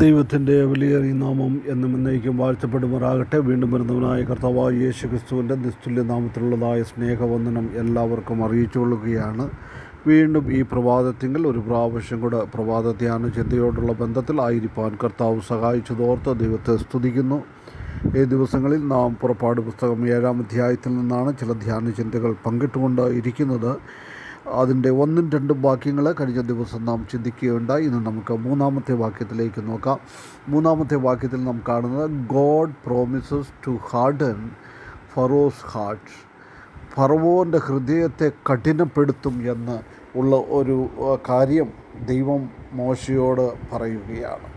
ദൈവത്തിന്റെ വലിയേറിയ നാമം എന്നും എന്നേക്കും വാഴ്ത്തപ്പെടുമാറാകട്ടെ. വീണ്ടും വരുന്നവനായ കർത്താവായ യേശു ക്രിസ്തുവിന്റെ നിസ്തുല്യ നാമത്തിലുള്ളതായ സ്നേഹവന്ദനം എല്ലാവർക്കും അറിയിച്ചു കൊള്ളുകയാണ് വീണ്ടും ഈ പ്രഭാതത്തിങ്കിൽ ഒരു പ്രാവശ്യം കൂടെ ധ്യാന ചിന്തയോടുള്ള ബന്ധത്തിൽ ആയിരിക്കാൻ കർത്താവ് സഹായിച്ചതോർത്ത് ദൈവത്തെ സ്തുതിക്കുന്നു. ഈ ദിവസങ്ങളിൽ നാം പുറപ്പാട് പുസ്തകം ഏഴാം അധ്യായത്തിൽ നിന്നാണ് ചില ധ്യാന ചിന്തകൾ പങ്കിട്ടുകൊണ്ട് ഇരിക്കുന്നത് അതിന്റെ ഒന്നും രണ്ടും വാക്യങ്ങൾ കഴിഞ്ഞ ദിവസം നാം ചിന്തിക്കുകയുണ്ടായി. ഇന്ന് നമുക്ക് മൂന്നാമത്തെ വാക്യത്തിലേക്ക് നോക്കാം. മൂന്നാമത്തെ വാക്യത്തിൽ നാം കാണുന്നത് God promises to harden Pharaoh's heart ഫറവോന്റെ ഹൃദയത്തെ കഠിനപ്പെടുത്തും എന്ന് ഉള്ള ഒരു കാര്യം ദൈവം മോശയോട് പറയുകയാണ്.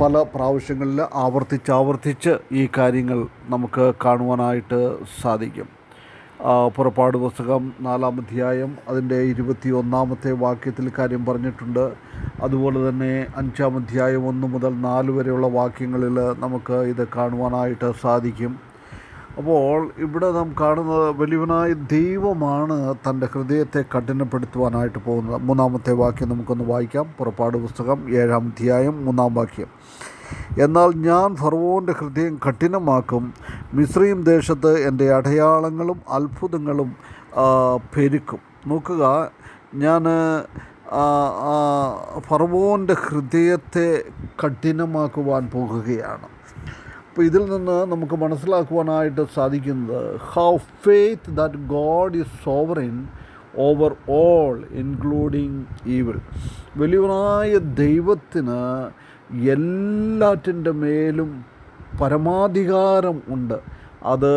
പല പ്രാവശ്യങ്ങളിൽ ആവർത്തിച്ചാവർത്തിച്ച് ഈ കാര്യങ്ങൾ നമുക്ക് കാണുവാനായിട്ട് സാധിക്കും. പുറപ്പാട് പുസ്തകം നാലാം അധ്യായം അതിന്റെ ഇരുപത്തി ഒന്നാമത്തെ വാക്യത്തിൽ കാര്യം പറഞ്ഞിട്ടുണ്ട്. അതുപോലെ തന്നെ അഞ്ചാം അധ്യായം ഒന്ന് മുതൽ നാല് വരെയുള്ള വാക്യങ്ങളിൽ നമുക്ക് ഇത് കാണുവാനായിട്ട് സാധിക്കും. അപ്പോൾ ഇവിടെ നാം കാണുന്നത് വലിയവനായ ദൈവമാണ് തന്റെ ഹൃദയത്തെ കഠിനപ്പെടുത്തുവാനായിട്ട് പോകുന്നത്. മൂന്നാമത്തെ വാക്യം നമുക്കൊന്ന് വായിക്കാം. പുറപ്പാട് പുസ്തകം ഏഴാം അധ്യായം മൂന്നാം വാക്യം. എന്നാൽ ഞാൻ ഫറവോന്റെ ഹൃദയം കഠിനമാക്കും. മിശ്രീം ദേശത്ത് എന്റെ അടയാളങ്ങളും അത്ഭുതങ്ങളും പെരുക്കും. നോക്കുക ഞാൻ ഫറവോന്റെ ഹൃദയത്തെ കഠിനമാക്കുവാൻ പോകുകയാണ്. അപ്പോൾ ഇതിൽ നിന്ന് നമുക്ക് മനസ്സിലാക്കുവാനായിട്ട് സാധിക്കുന്നത് how faith that God is sovereign over all including evil വലിയവനായ ദൈവത്തിന് എല്ലാറ്റിന്റെ മേലും പരമാധികാരം ഉണ്ട്. അത്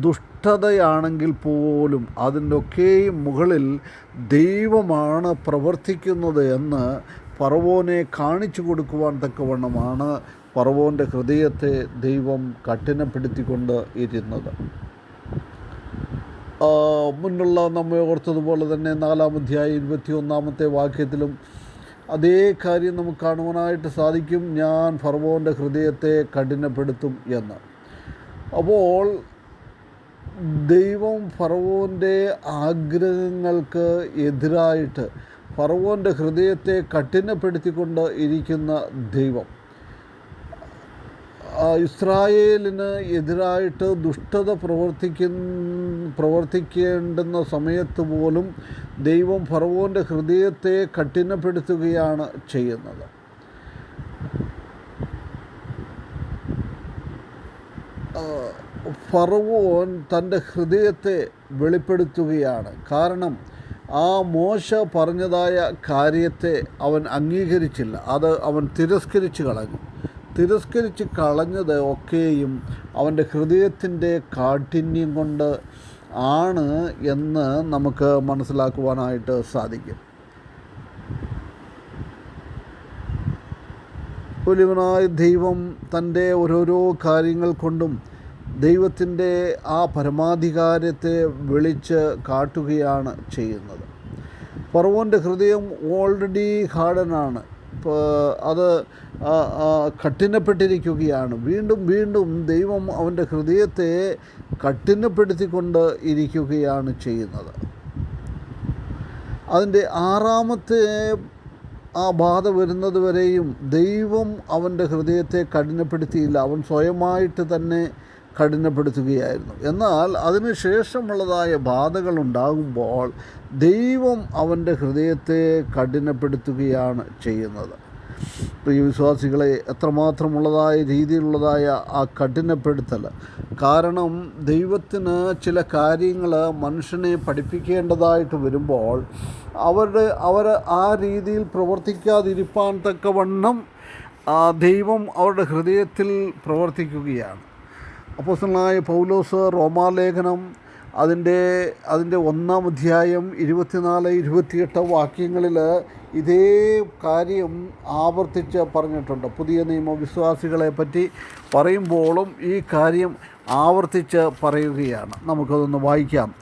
ദുഷ്ടതയാണെങ്കിൽ പോലും അതിന്റെ ഒക്കെയും മുകളിൽ ദൈവമാണ് പ്രവർത്തിക്കുന്നത് എന്ന് ഫറവോനെ കാണിച്ചു കൊടുക്കുവാൻ തക്കവണ്ണമാണ് ഫറവോന്റെ ഹൃദയത്തെ ദൈവം കഠിനപ്പെടുത്തിക്കൊണ്ട് ഇരുന്നത്. മുന്നുള്ള നമ്മെ ഓർത്തതുപോലെ തന്നെ നാലാം അധ്യായം ഇരുപത്തി ഒന്നാമത്തെ വാക്യത്തിലും അതേ കാര്യം നമുക്ക് കാണുവാനായിട്ട് സാധിക്കും. ഞാൻ ഫർവോന്റെ ഹൃദയത്തെ കഠിനപ്പെടുത്തും എന്ന്. അപ്പോൾ ദൈവം ഫറവോന്റെ ആഗ്രഹങ്ങൾക്ക് എതിരായിട്ട് ഫറവോന്റെ ഹൃദയത്തെ കഠിനപ്പെടുത്തിക്കൊണ്ട് ഇരിക്കുന്ന ദൈവം. ഇസ്രായേലിന് എതിരായിട്ട് ദുഷ്ടത പ്രവർത്തിക്കുന്ന പ്രവർത്തിക്കേണ്ടുന്ന സമയത്ത് പോലും ദൈവം ഫറവോന്റെ ഹൃദയത്തെ കഠിനപ്പെടുത്തുകയാണ് ചെയ്യുന്നത്. ഫറവോൻ തന്റെ ഹൃദയത്തെ വെളിപ്പെടുത്തുകയാണ്. കാരണം ആ മോശ പറഞ്ഞതായ കാര്യത്തെ അവൻ അംഗീകരിച്ചില്ല. അത് അവൻ തിരസ്കരിച്ച് കളഞ്ഞു. തിരസ്കരിച്ച് കളഞ്ഞത് ഒക്കെയും അവന്റെ ഹൃദയത്തിന്റെ കാഠിന്യം കൊണ്ട് ആണ് എന്ന് നമുക്ക് മനസ്സിലാക്കുവാനായിട്ട് സാധിക്കും. പുലിവനായ ദൈവം തന്റെ ഓരോരോ കാര്യങ്ങൾ കൊണ്ടും ദൈവത്തിന്റെ ആ പരമാധികാരത്തെ വിളിച്ച് കാട്ടുകയാണ് ചെയ്യുന്നത്. ഫറവോന്റെ ഹൃദയം ഓൾറെഡി ഹാർഡനാണ് അത് കഠിനപ്പെട്ടിരിക്കുകയാണ്. വീണ്ടും വീണ്ടും ദൈവം അവന്റെ ഹൃദയത്തെ കഠിനപ്പെടുത്തിക്കൊണ്ട് ഇരിക്കുകയാണ് ചെയ്യുന്നത്. അതിന്റെ ആറാമത്തെ ആ ബാധ വരുന്നത് വരെയും ദൈവം അവന്റെ ഹൃദയത്തെ കഠിനപ്പെടുത്തിയില്ല. അവൻ സ്വയമായിട്ട് തന്നെ കഠിനപ്പെടുത്തുകയായിരുന്നു. എന്നാൽ അതിനുശേഷമുള്ളതായ ബാധകൾ ഉണ്ടാകുമ്പോൾ ദൈവം അവന്റെ ഹൃദയത്തെ കഠിനപ്പെടുത്തുകയാണ് ചെയ്യുന്നത്. പ്രിയ വിശ്വാസികളെ എത്രമാത്രമുള്ളതായ രീതിയിലുള്ളതായ ആ കഠിനപ്പെടുത്തൽ. കാരണം ദൈവത്തിന് ചില കാര്യങ്ങൾ മനുഷ്യനെ പഠിപ്പിക്കേണ്ടതായിട്ട് വരുമ്പോൾ അവരുടെ അവർ ആ രീതിയിൽ പ്രവർത്തിക്കാതിരിപ്പാൻ തക്കവണ്ണം ദൈവം അവരുടെ ഹൃദയത്തിൽ പ്രവർത്തിക്കുകയാണ്. അപ്പോസ്തലനായ പൗലോസ് റോമാലേഖനം അതിന്റെ അതിന്റെ ഒന്നാം അധ്യായം ഇരുപത്തിനാല് ഇരുപത്തിയെട്ട് വാക്യങ്ങളിൽ ഇതേ കാര്യം ആവർത്തിച്ച് പറഞ്ഞിട്ടുണ്ട്. പുതിയ നിയമവിശ്വാസികളെ പറ്റി പറയുമ്പോഴും ഈ കാര്യം ആവർത്തിച്ച് പറയുകയാണ്. നമുക്കതൊന്ന് വായിക്കാം.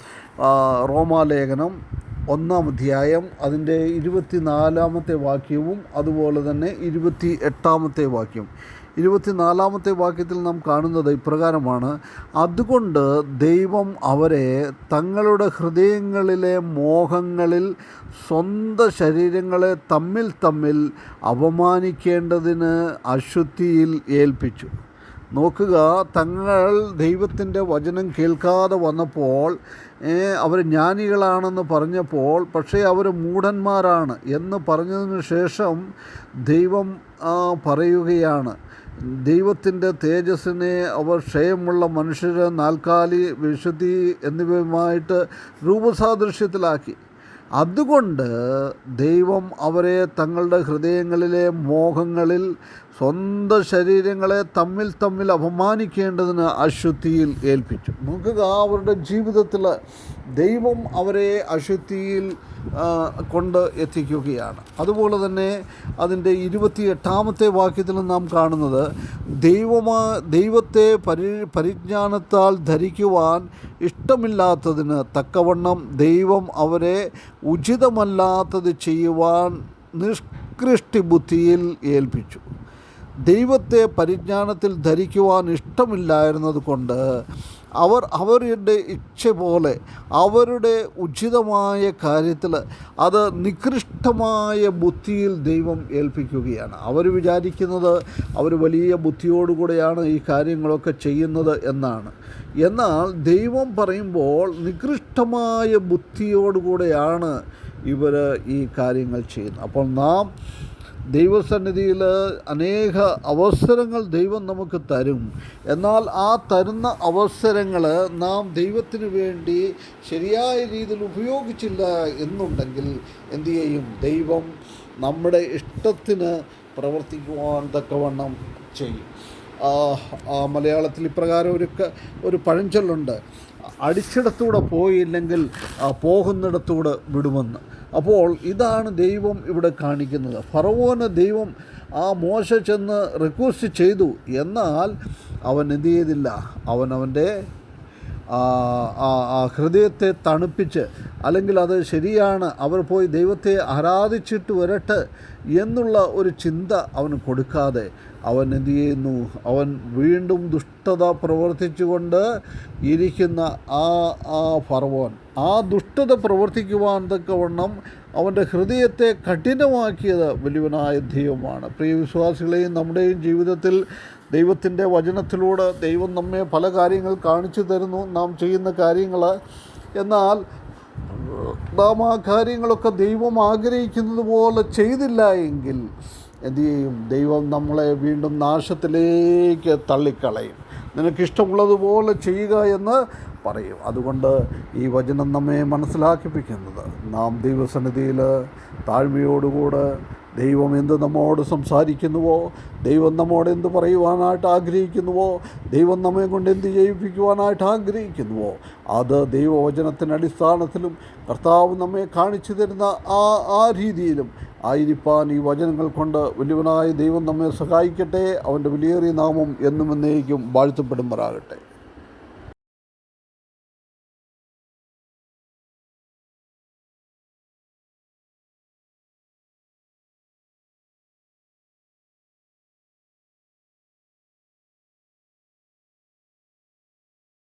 റോമാലേഖനം ഒന്നാം അധ്യായം അതിന്റെ ഇരുപത്തിനാലാമത്തെ വാക്യവും അതുപോലെ തന്നെ ഇരുപത്തി എട്ടാമത്തെ വാക്യം. ഇരുപത്തിനാലാമത്തെ വാക്യത്തിൽ നാം കാണുന്നത് ഇപ്രകാരമാണ് അതുകൊണ്ട് ദൈവം അവരെ തങ്ങളുടെ ഹൃദയങ്ങളിലെ മോഹങ്ങളിൽ സ്വന്തം ശരീരങ്ങളെ തമ്മിൽ തമ്മിൽ അപമാനിക്കേണ്ടതിന് അശുദ്ധിയിൽ ഏൽപ്പിച്ചു. നോക്കുക തങ്ങൾ ദൈവത്തിന്റെ വചനം കേൾക്കാതെ വന്നപ്പോൾ അവർ ജ്ഞാനികളാണെന്ന് പറഞ്ഞപ്പോൾ പക്ഷേ അവർ മൂഢന്മാരാണ് എന്ന് പറഞ്ഞതിന് ശേഷം ദൈവം പറയുകയാണ് ദൈവത്തിന്റെ തേജസ്സിനെ അവർ ക്ഷയമുള്ള മനുഷ്യരെ നാൽക്കാലി വിശുദ്ധി എന്നിവയുമായിട്ട് രൂപസാദൃശ്യത്തിലാക്കി. അതുകൊണ്ട് ദൈവം അവരെ തങ്ങളുടെ ഹൃദയങ്ങളിലെ മോഹങ്ങളിൽ സ്വന്തം ശരീരങ്ങളെ തമ്മിൽ തമ്മിൽ അപമാനിക്കേണ്ടതിന് അശുദ്ധിയിൽ ഏൽപ്പിച്ചു. നോക്കുക അവരുടെ ജീവിതത്തിൽ ദൈവം അവരെ അശുദ്ധിയിൽ കൊണ്ട് എത്തിക്കുകയാണ്. അതുപോലെ തന്നെ അതിന്റെ ഇരുപത്തി എട്ടാമത്തെ വാക്യത്തിൽ നാം കാണുന്നത് ദൈവമാ ദൈവത്തെ പരി പരിജ്ഞാനത്താൽ ധരിക്കുവാൻ ഇഷ്ടമില്ലാത്തതിന് തക്കവണ്ണം ദൈവം അവരെ ഉചിതമല്ലാത്തത് ചെയ്യുവാൻ നിഷ്കൃഷ്ടി ബുദ്ധിയിൽ ഏൽപ്പിച്ചു. ദൈവത്തെ പരിജ്ഞാനത്തിൽ ധരിക്കുവാൻ ഇഷ്ടമില്ലായിരുന്നത് കൊണ്ട് അവർ അവരുടെ ഇച്ഛ പോലെ അവരുടെ ഉചിതമായ കാര്യത്തിൽ അത് നികൃഷ്ടമായ ബുദ്ധിയിൽ ദൈവം ഏൽപ്പിക്കുകയാണ്. അവർ വിചാരിക്കുന്നത് അവർ വലിയ ബുദ്ധിയോടുകൂടെയാണ് ഈ കാര്യങ്ങളൊക്കെ ചെയ്യുന്നത് എന്നാണ്. എന്നാൽ ദൈവം പറയുമ്പോൾ നികൃഷ്ടമായ ബുദ്ധിയോടുകൂടെയാണ് ഇവർ ഈ കാര്യങ്ങൾ ചെയ്യുന്നത്. അപ്പോൾ നാം ദൈവസന്നിധിയിൽ അനേക അവസരങ്ങൾ ദൈവം നമുക്ക് തരും. എന്നാൽ ആ തരുന്ന അവസരങ്ങൾ നാം ദൈവത്തിന് വേണ്ടി ശരിയായ രീതിയിൽ ഉപയോഗിച്ചില്ല എന്നുണ്ടെങ്കിൽ എന്തു ചെയ്യും? ദൈവം നമ്മുടെ ഇഷ്ടത്തിന് പ്രവർത്തിക്കുവാൻ തക്കവണ്ണം ചെയ്യും. മലയാളത്തിൽ ഇപ്രകാരം ഒരു ഒരു പഴഞ്ചൊല്ലുണ്ട്. അടിച്ചിടത്തൂടെ പോയില്ലെങ്കിൽ പോകുന്നിടത്തൂടെ വിടുമെന്ന്. അപ്പോൾ ഇതാണ് ദൈവം ഇവിടെ കാണിക്കുന്നത്. ഫറവോന് ദൈവം ആ മോശ ചെന്ന് റിക്വസ്റ്റ് ചെയ്തു. എന്നാൽ അവൻ എന്ത് ചെയ്തില്ല? ആ- ആ ഹൃദയത്തെ തണുപ്പിച്ച് അല്ലെങ്കിൽ അത് ശരിയാണ്. അവർ പോയി ദൈവത്തെ ആരാധിച്ചിട്ട് വരട്ടെ എന്നുള്ള ഒരു ചിന്ത അവന് കൊടുക്കാതെ അവൻ എന്തു ചെയ്യുന്നു? അവൻ വീണ്ടും ദുഷ്ടത പ്രവർത്തിച്ചുകൊണ്ട് ഇരിക്കുന്ന ആ ആ ഫർവോൻ ആ ദുഷ്ടത പ്രവർത്തിക്കുവാൻ തക്കവണ്ണം അവന്റെ ഹൃദയത്തെ കഠിനമാക്കിയത് വലിയവനായ ദൈവമാണ്. പ്രിയ വിശ്വാസികളെയും നമ്മുടെയും ജീവിതത്തിൽ ദൈവത്തിന്റെ വചനത്തിലൂടെ ദൈവം നമ്മെ പല കാര്യങ്ങൾ കാണിച്ചു തരുന്നു. നാം ചെയ്യുന്ന കാര്യങ്ങൾ എന്നാൽ നാം ആ കാര്യങ്ങളൊക്കെ ദൈവം ആഗ്രഹിക്കുന്നത് പോലെ ചെയ്തില്ല എങ്കിൽ എന്തു ചെയ്യും? ദൈവം നമ്മളെ വീണ്ടും നാശത്തിലേക്ക് തള്ളിക്കളയും. നിനക്കിഷ്ടമുള്ളതുപോലെ ചെയ്യുക എന്ന് പറയും. അതുകൊണ്ട് ഈ വചനം നമ്മെ മനസ്സിലാക്കിപ്പിക്കുന്നത്. നാം ദൈവസന്നിധിയിൽ താഴ്മയോടുകൂടെ ദൈവം എന്ത് നമ്മോട് സംസാരിക്കുന്നുവോ ദൈവം നമ്മോട് എന്ത് പറയുവാനായിട്ട് ആഗ്രഹിക്കുന്നുവോ ദൈവം നമ്മെ കൊണ്ട് എന്ത് ചെയ്യിപ്പിക്കുവാനായിട്ട് ആഗ്രഹിക്കുന്നുവോ അത് ദൈവവചനത്തിന്റെ അടിസ്ഥാനത്തിലും കർത്താവ് നമ്മെ കാണിച്ചു തരുന്ന ആ ആ രീതിയിലും ആയിരിപ്പാൻ ഈ വചനങ്ങൾ കൊണ്ട് വലിയവനായ ദൈവം നമ്മെ സഹായിക്കട്ടെ. അവന്റെ വിലയേറിയ നാമം എന്നും എന്നേക്കും വാഴ്ത്തപ്പെടുമാറാകട്ടെ.